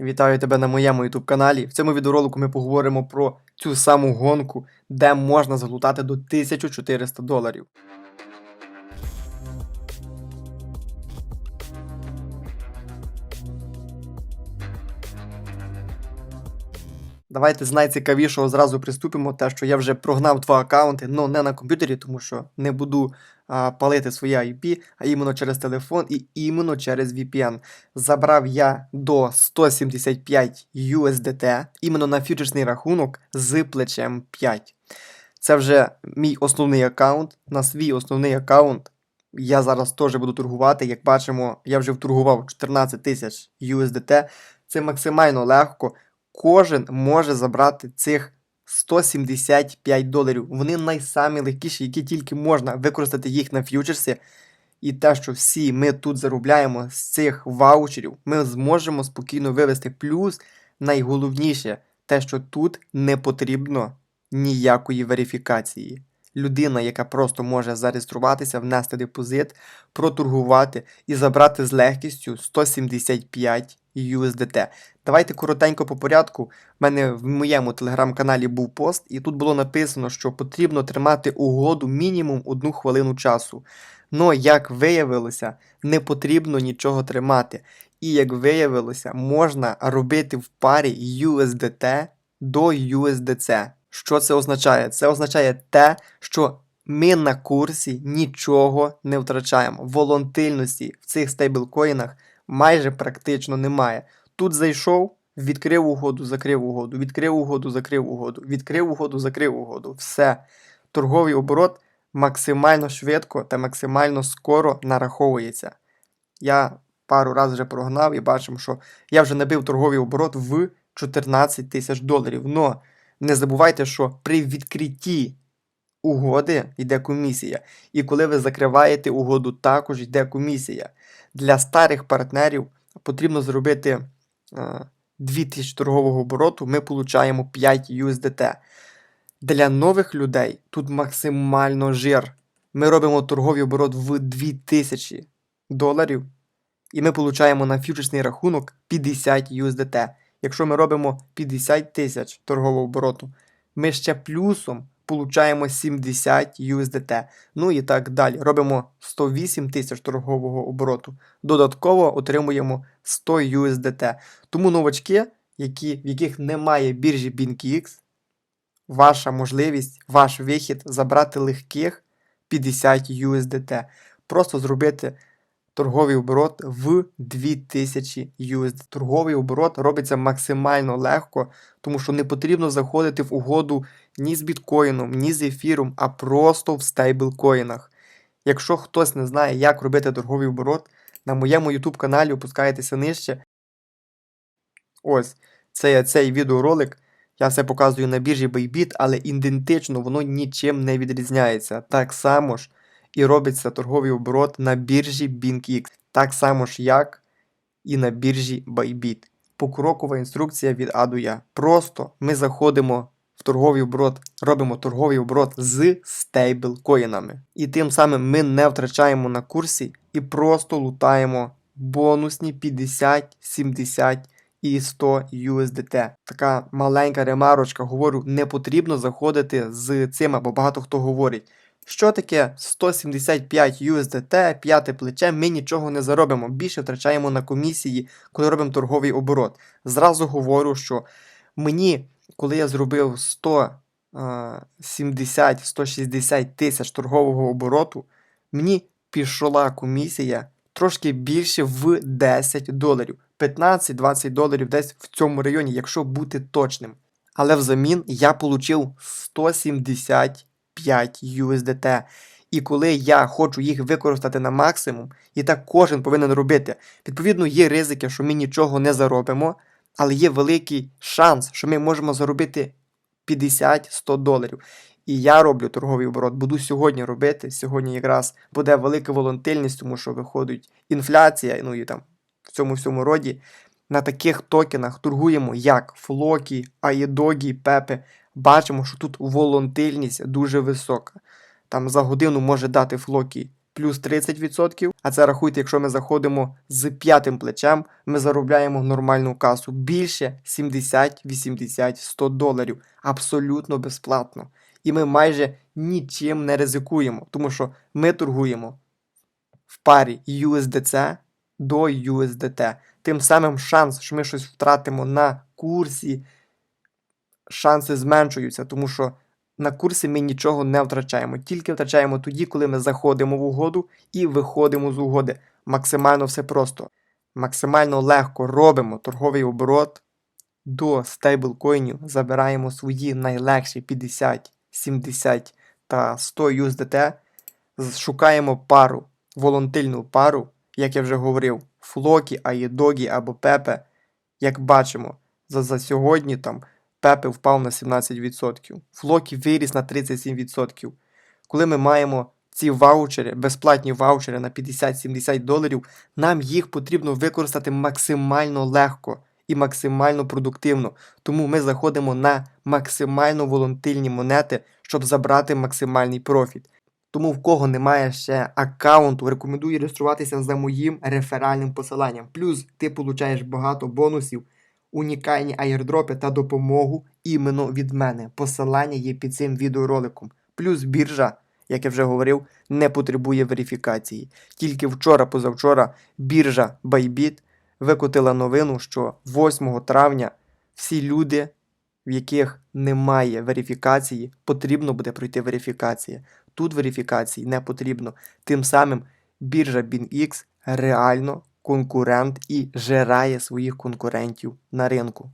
Вітаю тебе на моєму YouTube каналі. В цьому відеоролику ми поговоримо про цю саму гонку, де можна залутати до 1400 доларів. Давайте з найцікавішого зразу приступимо. Те, що я вже прогнав два аккаунти, але не на комп'ютері, тому що не буду а, палити своє IP, а іменно через телефон і іменно через VPN. Забрав я до 175 USDT іменно на фьючерсний рахунок з плечем 5. Це вже мій основний аккаунт. На свій основний аккаунт я зараз теж буду торгувати. Як бачимо, я вже вторгував 14 тисяч USDT. Це максимально легко. Кожен може забрати цих 175 доларів. Вони найсамі легкіші, які тільки можна використати їх на ф'ючерсі. І те, що всі ми тут заробляємо з цих ваучерів, ми зможемо спокійно вивести. Плюс найголовніше, те, що тут не потрібно ніякої верифікації. Людина, яка просто може зареєструватися, внести депозит, проторгувати і забрати з легкістю 175 USDT. Давайте коротенько по порядку. У мене в моєму телеграм-каналі був пост, і тут було написано, що потрібно тримати угоду мінімум одну хвилину часу. Но, як виявилося, не потрібно нічого тримати. І як виявилося, можна робити в парі USDT до USDC. Що це означає? Це означає те, що ми на курсі нічого не втрачаємо. Волатильності в цих стейблкоїнах майже практично немає. Тут зайшов, відкрив угоду, закрив угоду, відкрив угоду, закрив угоду, відкрив угоду, закрив угоду. Все. Торговий оборот максимально швидко та максимально скоро нараховується. Я пару разів вже прогнав і бачимо, що я вже набив торговий оборот в 14 тисяч доларів. Но не забувайте, що при відкритті угоди йде комісія. І коли ви закриваєте угоду, також йде комісія. Для старих партнерів потрібно зробити е, 2000 торгового обороту, ми получаємо 5 USDT. Для нових людей тут максимально жир. Ми робимо торговий оборот в 2000 доларів, і ми получаємо на фьючерсний рахунок 50 USDT. Якщо ми робимо 50 тисяч торгового обороту, ми ще плюсом получаємо 70 USDT. Ну і так далі. Робимо 108 тисяч торгового обороту. Додатково отримуємо 100 USDT. Тому новачки, які, в яких немає біржі BinkX, ваша можливість, ваш вихід забрати легких 50 USDT. Просто зробити торговий оборот в 2000 USD. Торговий оборот робиться максимально легко, тому що не потрібно заходити в угоду ні з біткоїном, ні з ефіром, а просто в стейблкоїнах. Якщо хтось не знає, як робити торговий оборот, на моєму YouTube каналі опускаєтеся нижче. Ось, це є цей відеоролик. Я все показую на біржі Bybit, але ідентично воно нічим не відрізняється. Так само ж і робиться торговий оборот на біржі BinkX. Так само ж, як і на біржі Bybit. Покрокова інструкція від А до Я. Просто ми заходимо в торговий оборот, робимо торговий оборот з стейблкоїнами. І тим самим ми не втрачаємо на курсі і просто лутаємо бонусні 50, 70 і 100 USDT. Така маленька ремарочка, говорю, не потрібно заходити з цим, бо багато хто говорить. Що таке 175 USDT, п'яте плече, ми нічого не заробимо. Більше втрачаємо на комісії, коли робимо торговий оборот. Зразу говорю, що мені, коли я зробив 170-160 е, тисяч торгового обороту, мені пішла комісія трошки більше в 10 доларів. 15-20 доларів десь в цьому районі, якщо бути точним. Але взамін я получив 170 5 USDT. І коли я хочу їх використати на максимум, і так кожен повинен робити. Відповідно, є ризики, що ми нічого не заробимо, але є великий шанс, що ми можемо заробити 50-100 доларів. І я роблю торговий оборот, буду сьогодні робити. Сьогодні якраз буде велика волонтильність, тому що виходить інфляція, ну і там в цьому всьому роді. На таких токенах торгуємо як флокі, аєдогі, пепи. Бачимо, що тут волатильність дуже висока. Там за годину може дати Флокі плюс 30%. А це рахуйте, якщо ми заходимо з п'ятим плечем, ми заробляємо нормальну касу більше 70, 80, 100 доларів. Абсолютно безплатно. І ми майже нічим не ризикуємо, тому що ми торгуємо в парі USDC до USDT. Тим самим шанс, що ми щось втратимо на курсі, шанси зменшуються, тому що на курсі ми нічого не втрачаємо. Тільки втрачаємо тоді, коли ми заходимо в угоду і виходимо з угоди. Максимально все просто. Максимально легко робимо торговий оборот до стейблкоїнів, забираємо свої найлегші 50, 70 та 100 USDT, шукаємо пару, волонтильну пару, як я вже говорив, Флокі, Аєдогі або Пепе. Як бачимо, за, за сьогодні там Пепе впав на 17%, Флокі виріс на 37%. Коли ми маємо ці ваучери, безплатні ваучери на 50-70 доларів, нам їх потрібно використати максимально легко і максимально продуктивно. Тому ми заходимо на максимально волонтильні монети, щоб забрати максимальний профіт. Тому в кого немає ще аккаунту, рекомендую реєструватися за моїм реферальним посиланням. Плюс ти получаєш багато бонусів, унікальні аєрдропи та допомогу іменно від мене. Посилання є під цим відеороликом. Плюс біржа, як я вже говорив, не потребує верифікації. Тільки вчора-позавчора біржа Bybit викотила новину, що 8 травня всі люди, в яких немає верифікації, потрібно буде пройти верифікація. Тут верифікації не потрібно. Тим самим біржа BinX реально конкурент і жирає своїх конкурентів на ринку.